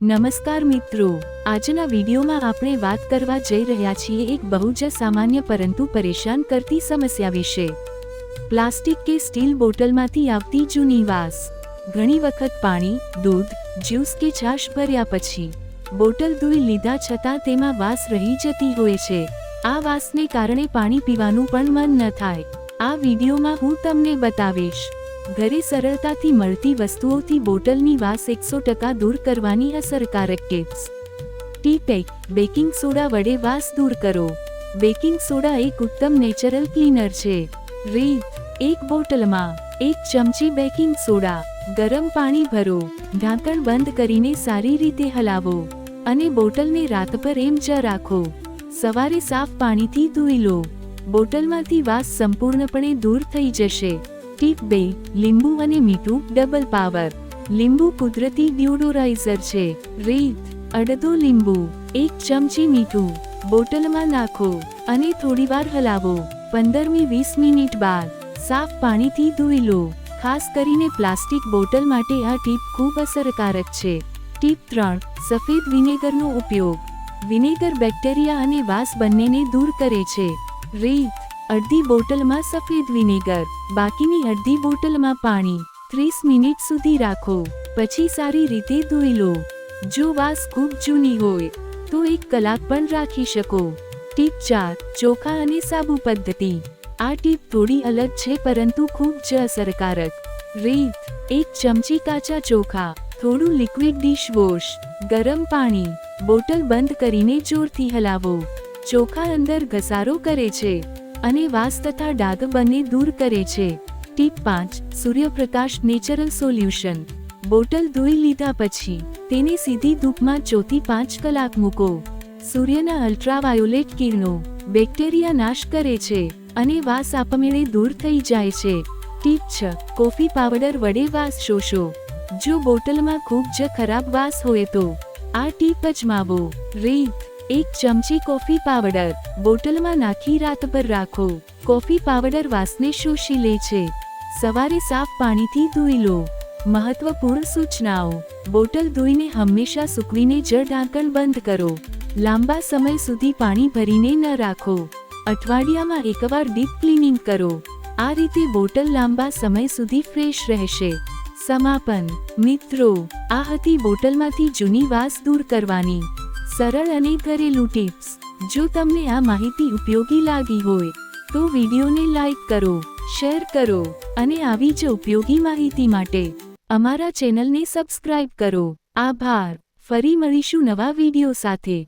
નમસ્કાર મિત્રો. આજના વિડીયોમાં આપણે વાત કરવા જઈ રહ્યા છીએ એક બહુ જ સામાન્ય પરંતુ પરેશાન કરતી સમસ્યા વિશે. પ્લાસ્ટિક કે સ્ટીલ બોટલમાંથી આવતી જૂની વાસ, ઘણી વખત પાણી, દૂધ, જ્યુસ કે છાશ ભર્યા પછી, બોટલ ધોઈ લીધા છતાં તેમાં વાસ રહી જતી હોય છે. આ વાસને કારણે પાણી પીવાનું પણ મન ન થાય. આ વિડીયોમાં હું તમને બતાવીશ. ઘરે સરળતાથી મળતી વસ્તુઓથી બોટલની વાસ એકસો ટકા દૂર કરવાની અસરકારક ટિપ્સ. ટીપ એક બેકિંગ સોડા વડે વાસ દૂર કરો. બેકિંગ સોડા એક ઉત્તમ નેચરલ ક્લીનર છે. રીત એક બોટલમાં એક ચમચી બેકિંગ સોડા. ગરમ પાણી ભરો. ઢાંકણ બંધ કરીને સારી રીતે હલાવો. અને બોટલને રાતભર એમ જ રાખો. સવારે સાફ પાણીથી ધોઈ લો. બોટલમાંથી વાસ સંપૂર્ણપણે દૂર થઈ જશે. ટીપ બે, લીંબુ અને મીઠું ડબલ પાવર લીંબુ કુદરતી ડિયોડોરાઇઝર છે. રીત, અડધો લીંબુ, એક ચમચી મીઠું. બોટલમાં નાખો અને થોડીવાર હલાવો. પંદરમી વીસ મિનિટ બાદ સાફ પાણીથી ધોઈ લો. ખાસ કરીને પ્લાસ્ટિક બોટલ માટે આ ટીપ ખૂબ અસરકારક છે. ટીપ ત્રણ, સફેદ વિનેગરનો ઉપયોગ. વિનેગર બેક્ટેરિયા અને વાસ બંનેને દૂર કરે છે. રીત અડધી બોટલમાં સફેદ વિનેગર, બાકીની અડધી બોટલમાં પાણી. ત્રીસ મિનિટ સુધી રાખો, પછી સારી રીતે ધોઈ લો. જો વાસ ખૂબ જૂની હોય, તો એક કલાક પણ રાખી શકો. ટીપ ચાર, ચોખા અને સાબુ પદ્ધતિ. આ ટીપ થોડી અલગ છે પરંતુ ખૂબ જ અસરકારક. રીત, એક ચમચી કાચા ચોખા, થોડું લિક્વિડ ડિશવોશ, ગરમ પાણી. બોટલ બંધ કરીને જોરથી હલાવો. ચોખા અંદર ઘસારો કરે છે. અને વાસ તથા ડાઘ બંને દૂર કરે છે. ટીપ પાંચ, સૂર્યપ્રકાશ નેચરલ સોલ્યુશન. બોટલ ધોઈ લીધા પછી, તેને સીધી ધૂપમાં ચોથી પાંચ કલાક મૂકો. સૂર્યના અલ્ટ્રાવાયોલેટ કિરણો, બેક્ટેરિયા નાશ કરે છે અને વાસ આપમેળે દૂર થઈ જાય છે. ટીપ છ, કોફી પાવડર વડે વાસ શોષો. જો બોટલમાં ખૂબ જ ખરાબ વાસ હોય તો, આ ટીપ અજમાવો રીત એક ચમચી કોફી પાવડર. બોટલમાં નાખી રાતભર રાખો. કોફી પાવડર વાસને શોષી લે છે. સવારે સાફ પાણીથી ધોઈ લો. મહત્વપૂર્ણ સૂચનાઓ. બોટલ ધોઈને હંમેશા સૂકવીને જળ ઢાંકણ બંધ કરો. લાંબા સમય સુધી પાણી ભરીને ન રાખો. અઠવાડિયામાં એકવાર ડીપ ક્લીનિંગ કરો. આ રીતે બોટલ લાંબા સમય સુધી ફ્રેશ રહેશે. સમાપન. મિત્રો, આ હતી બોટલમાંથી જૂની વાસ દૂર કરવાની. સરળ અને ઘરેલું ટિપ્સ. જો તમને આ માહિતી ઉપયોગી લાગી હોય, તો વિડીયોને લાઈક કરો, શેર કરો અને આવી જ ઉપયોગી માહિતી માટે અમારા ચેનલને સબસ્ક્રાઇબ કરો. આભાર. ફરી મળીશું નવા વીડિયો સાથે.